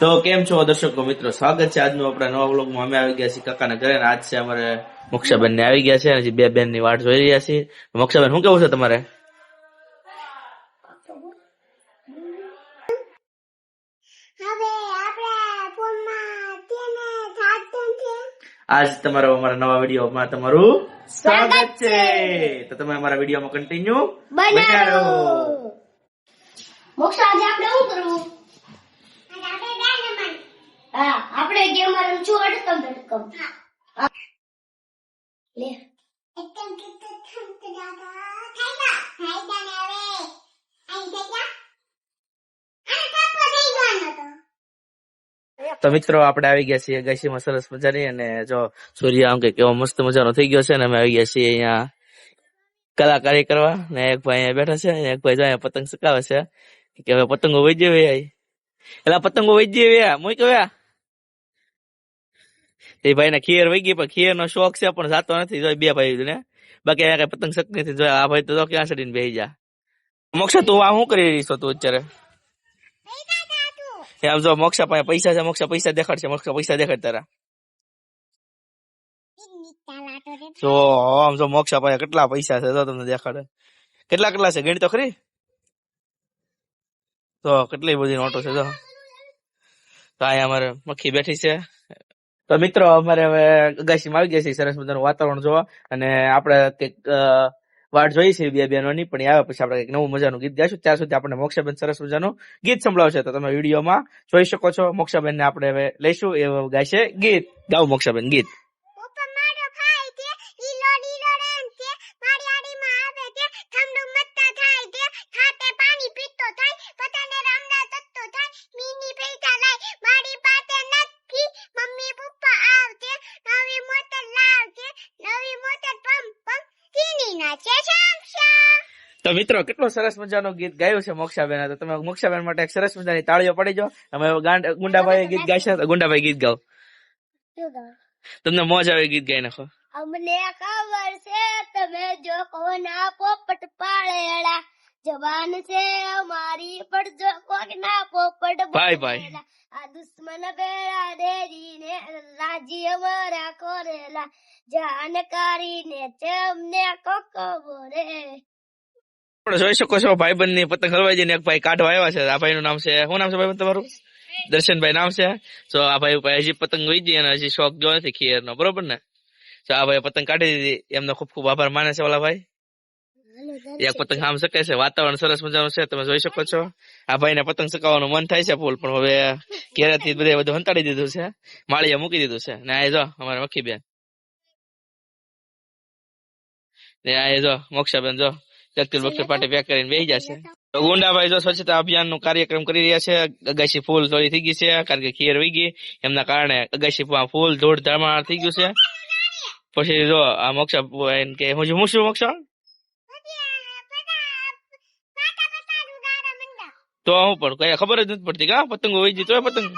તો કેમ છો દર્શકો મિત્રો? સ્વાગત છે આજનું આપણા નવા વ્લોગમાં. અમે આવી ગયા છીએ કાકાના ઘરે આજ છે અમારે મોક્ષાબેન ને આવી ગયા છે અને હજી બે બેનની વાટ જોઈ રહ્યા છીએ. મોક્ષાબેન શું કેવું છે તમારે? આજ તમારો અમારા નવા વિડીયોમાં તમારું સ્વાગત છે. તો તમે અમારા વિડીયોમાં કન્ટિન્યુ બનાવો. મોક્ષા આજે આપણે શું કરવું? હા આપણે ગેમ રમશું અડકમ ધડકમ. લે એકદમ કિત થંત દાદા થાઈલા થાઈલા ને હવે અહીં થઈ અને ટપ્પો થઈ ગયો તો તો મિત્રો આપણે આવી ગયા છીએ ગાયસીમાં સરસ મજાની અને જો સૂર્ય આમ કે કેવો મસ્ત મજાનો થઈ ગયો છે ને અમે આવી ગયા છીએ અહીંયા કલાકારી કરવા. ને એક ભાઈ અહીંયા બેઠા છે અને એક ભાઈ જાય પતંગ સકાવે છે. કે હવે પતંગો વહી ભાઈ એટલે પતંગો વહી વ્યા મુઈ કવ્યા એ ભાઈ ને ખીર વહી ગઈ, પણ ખીર નો શોખ છે, પણ જાતો નથી જોઈ બે ભાઈ ને. બાકી કઈ પતંગ શક નથી જો આ ભાઈ તો ક્યાં ચડીને બેસી જા. મોક્ષા, તું આ શું કરી રહી તું અત્યારે? આમ જો મોક્ષા પાસે પૈસા છે, મોક્ષા પૈસા દેખાડશે, મોક્ષા પૈસા દેખાડ તારા. જો, આમ જો મોક્ષા પાસે કેટલા પૈસા છે, જો તમને દેખાડે. કેટલા કેટલા છે ગણી તો ખરી? તો કેટલી બધી નોટો છે, જો. તો અહીંયા અમારે મક્ખી બેઠી છે. તો મિત્રો, અમારે હવે અગાશીમાં આવી ગયા છે, સરસ મજાનું વાતાવરણ જોવા. અને આપણે કંઈક વાટ જોઈ છે બે બહેનોની, પણ આવે પછી આપણે કંઈક નવું મજાનું ગીત ગાઈશું. ત્યાં સુધી આપણે મોક્ષાબેન સરસ મજાનું ગીત સંભળાવશે. તો તમે વિડીયોમાં જોઈ શકો છો. મોક્ષાબેન ને આપણે હવે લઈશું. એ છે ગીત. ગાઉ મોક્ષાબેન ગીત ઉપર મારો ખાય છે લીલો લીલો રેન છે મારી આડીમાં આવે છે ઠંડુ મત્તા થાય છે ખાતે પાણી પીતો થાય પતાને રમડા તત્તો થાય મીની પૈસા લાય મારી પાસે નથી મમ્મી પપ્પા આવશે નવી મોટર લાવશે નવી મોટર પંપ પંપ તીની નાચે શામ શામ તો મિત્રો કેટલો સરસ મજાનું ગીત ગાયું છે મોક્ષાબેન. તો તમે મોક્ષાબેન માટે એક સરસ મજાની તાળીઓ પડી જાઓ. અમે ગુંડાભાઈ ગીત ગાશે તો ગુંડાભાઈ ગીત ગાઓ. તમને મોજ આવે ગીત ગાઈ નાખો અમને ખબર છે તમે જો કોના પોપટ પાળેલા જવાન છે અમારી પણ જો કોકના પોપટ ભાઈ, ભાઈ. આ દુશ્મન બેડા દેરીને રાજી અમારા કોરેલા. જાણકારીને તેમને કોકો બોરે આપણે જોઈ શકો છો ભાઈબંધની પતંગ હલવાઈ જઈને એક ભાઈ કાઢવા આવ્યા છે. આ ભાઈ નું નામ છે શું નામ છે ભાઈબંધ તમારું? દર્શનભાઈ. નામ છે? તો આ ભાઈ ભાઈ હજી પતંગ વહી ગઈ અને હજી શોખ જો નથી ખીર નો બરોબર ને? તો આ ભાઈ પતંગ કાઢી દીધી એમનો ખૂબ ખૂબ આભાર માને છે ઓલા ભાઈ. એક પતંગ આમ શકે છે વાતાવરણ સરસ મજાનું છે તમે જોઈ શકો છો. આ ભાઈને પતંગ ચકાવવાનું મન થાય છે ફૂલ પણ હવે ઘેરેથી બધે બધું હંતાડી દીધું છે. માળીએ મૂકી દીધું છે. ને આ જો અમારે મખી બેન ને આ જો મોક્ષાબેન જો જગતુલ બક્ષર પાટી પેક કરીને બેસી જશે. તો ગુંડાભાઈ જો સ્વચ્છતા અભિયાનનું કાર્યક્રમ કરી રહ્યા છે અગાશી ફૂલ થોડી થઈ ગઈ છે કારણ કે ખીર વહી ગઈ. એમના કારણે અગાશી ફૂલ ધોળ ધમાળ થઈ ગયું છે. પછી જો આ મોક્ષા એમ કે હું શું મોક્ષા તો હું પણ કઈ ખબર જ નથી પડતી કા પતંગો હોય તોય પતંગ.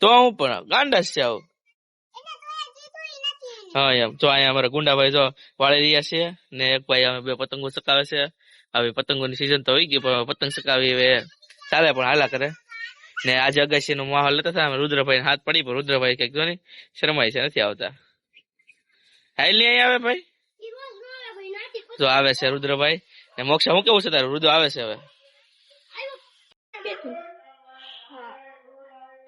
તો હું પણ ગાંડા છે આવું. હા, એમ. જો અહીંયા અમારા ગુંડાભાઈ જો વાળી રહ્યા છે ને એક ભાઈ અમે બે પતંગો ચકાવે છે. હવે પતંગોની સિઝન તો હોય ગઈ, પણ પતંગ ચકાવી હવે ચાલે પણ હાલા કરે. ને આજે અગાશી નો માહોલ લેતા હતા રુદ્રભાઈ હાથ પડી, પણ રુદ્રભાઈ કંઈક જો ને શરમાય છે, નથી આવતા. હાલ નહીં આવે ભાઈ? જો આવે છે રુદ્રભાઈ. ને મોક્ષા હું કેવું છે તારું? રુદ્ર આવે છે હવે.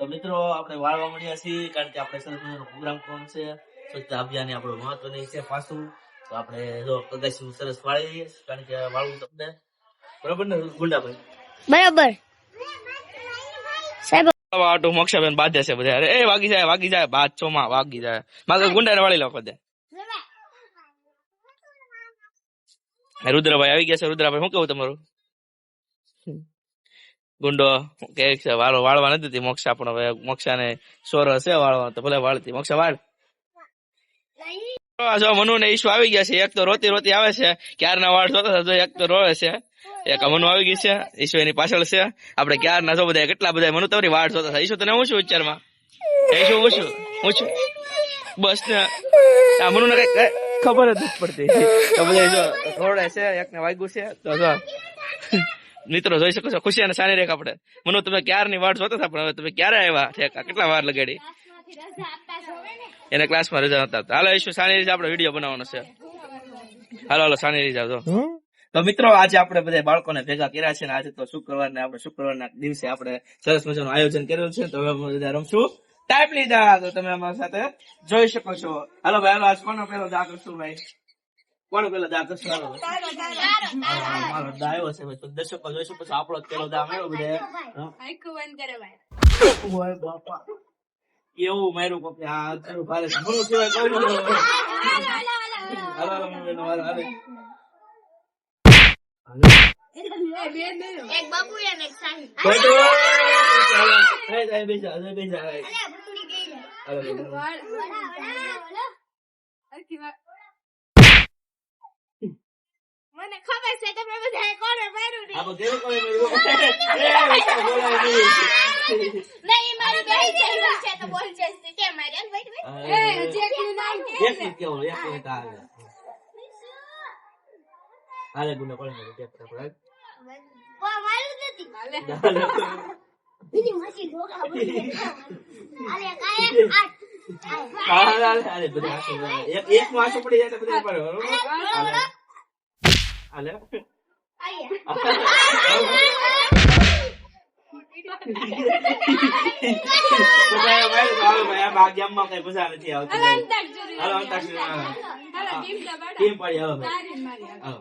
તો મિત્રો આપણે વાળવા મળ્યા છીએ કારણ કે આપણે સરપંચનો પ્રોગ્રામ કોણ છે? સ્વચ્છતા અભિયાન આપણો મહત્વની છે પાછું તો આપણે જો અગાસી સરસ વાળી રહીએ કારણ કે વાળવું તમને. બરાબર ને ગુંડાભાઈ? બરાબર. સાહેબ આટો મોક્ષાબેન બાંધે છે બધા. અરે એ વાગી જાય વાગી જાય બાદ ચોમાં વાગી જાય. મારે ગુંડા વાળી લો દે રુદ્રભાઈ આવી ગયા છે. રુદ્રભાઈ શું કેવું તમારું? ગુંડો કે વાળો વાળવા નથી દેતી મોક્ષા પણ હવે મોક્ષા ને સોર હશે વાળવા તો ભલે વાળતી મોક્ષા વાળ. મનુ ને ઈશુ આવી ગયા છે એક તો રોતી રોતી આવે છે ક્યારના વાળ જોતા હતા, એક તો રોવે છે એક મનુ આવી ગઈ છે ઈશુ એની પાછળ છે. આપણે ક્યારના જો બધા કેટલા બધા મનુ તમારી વાળ જોતા હતા? ઈશુ તને હું છું વિચારમાં ઈશુ હું છું? હું છું? બસ ને આ મનુ ને કઈ ખબર જ નથી પડતી. તો બધા જો રોડે છે એક ને વાગ્યું છે તો મિત્રો જોઈ શકો છો ખુશી અને સાની રેખ આપણે. મનો, તમે ક્યારની વાટ જોતા હતા? પણ હવે તમે ક્યારે આવ્યા? ઠેકા, કેટલા વાર લગાડી? એને ક્લાસમાં રજા હતા હાલો, ઈશુ, સાની રીતે આપણે વીડિયો બનાવવાનો છે. હાલો હાલો, સાની રીતે આવજો. તો મિત્રો, આજે આપણે બધા બાળકોને ભેગા કર્યા છે આજે તો શુક્રવાર ને આપણે શુક્રવારના દિવસે આપણે સરસ મજાનું આયોજન કરેલું છે. તો હવે બધા રમશું. ટાઈપ લીધા, તો તમે અમારી સાથે જોઈ શકો છો. હાલો, ભાઈ, હાલો, આજ કોનો પેલો દા કરશું ભાઈ? કોનો પેલા દા કરશું? મારો આવ્યો છે ભાઈ તો દર્શકો જોઈશું પછી આપણો પેલો દા આવ્યો બધે. ઓય બાપા. એવું માર્યું કોકે? આ તારું ભારે. ઘણું કહેવાય કોઈ નું હાલો હાલો મમ્મી, હાલો હાલો એક બાપુ અને એક સાહી. કોઈ તો હાલો હાલો હાલો બેજા હાલો બેજા હાલો હાલો બેજા મને ખબર છે તમે બધા કોને માર્યું નહીં માર્યું એ બેટા બોલાય નહીં મારી બેન છે છે તો બોલ છે કે મારી હાલ ભાઈ એ, જેકનું નામ એક મિનિટ કેવું એક મિનિટ આવે હાલે ગુનો કોણ માર્યું કે આપણે મારું નથી હાલે બીજી મસી ઢોકા બોલી અરે કાય આઠ હાલે હાલે હાલે બધા હાલે. એક એક આંસુ પડી જાય તો બધા પડે હાલો ભાઈ આ ભાગ ગામમાં કઈ મજા નથી આવતી હાલો અંતાક્ષરી હાલો. ટીમ પાડી હાલો ભાઈ હાલો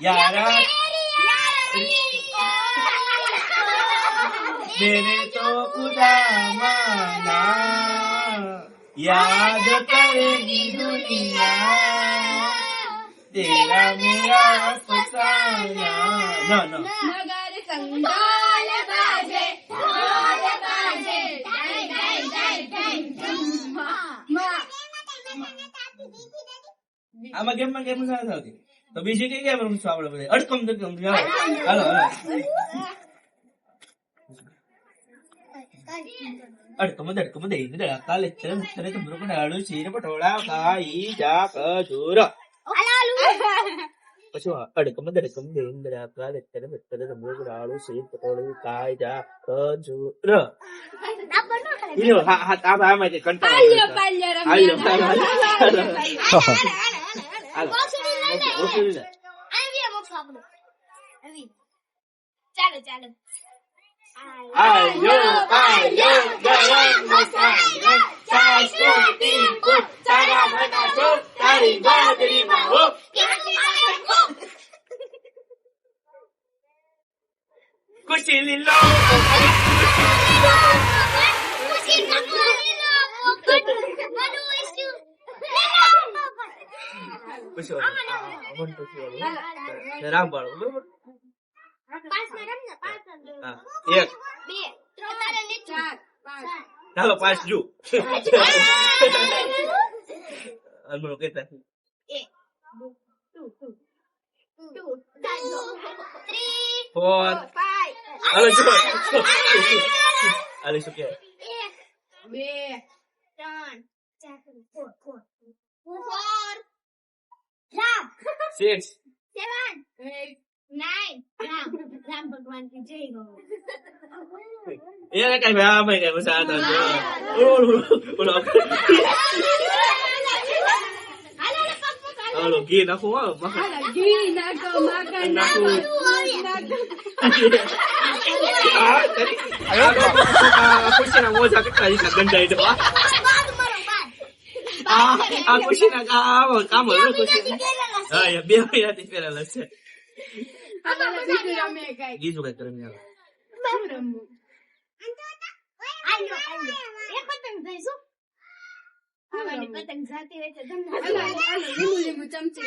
यारा तेरी यारी मेरे तो खुदा माना याद करेगी दुनिया तेरा मेरा फसाना नो नो मगर संगाल बाजे ढोल बाजे डाय डाय डाय डाय धम मा આમાં ગેમ માં ગેમ નથી આવતી તો બીજી કઈ ગેમ રમશું આપણે બધા અડકમ ધકમ હાલો હાલો અડકમ ધડકમ દઈ દડા કાલે ચરમ ચરે તો બ્રોકડા આડુ ચીર પટોળા કાઈ જા કજુર ચાલો ચાલો આયો આયો ગરમ મસાલો કોટી કો તારા બના તો તારી બાદરી માં હો ખુશી Kusililo! Kusililo! Four, Alex, okay. Alex, okay. Me. Done. Seven, four, four, four, five, six, seven, eight, nine. Ram, Ram भगवान की जय પગ પગ હાલો ઓલો ઘી નાખું હો મખણ હાલો, ઘી નાખો માખણ નાખો. નાખો આ કરી આ ખુશીના મોજા કેટલા ઈસા ગંધાઈ તો આ બાદ મારો બાદ આ આ ખુશીના કામ કામ હોય ખુશી હા એ બે મહિનાથી પહેરેલા છે હાલો, બીજું રમે કાંઈક. બીજું કઈ કરે નહીં શું રમવું? આલ્યો આલ્યો એક પતંગ જાતી હોય તો તમને લીંબુ લીંબુ ચમચી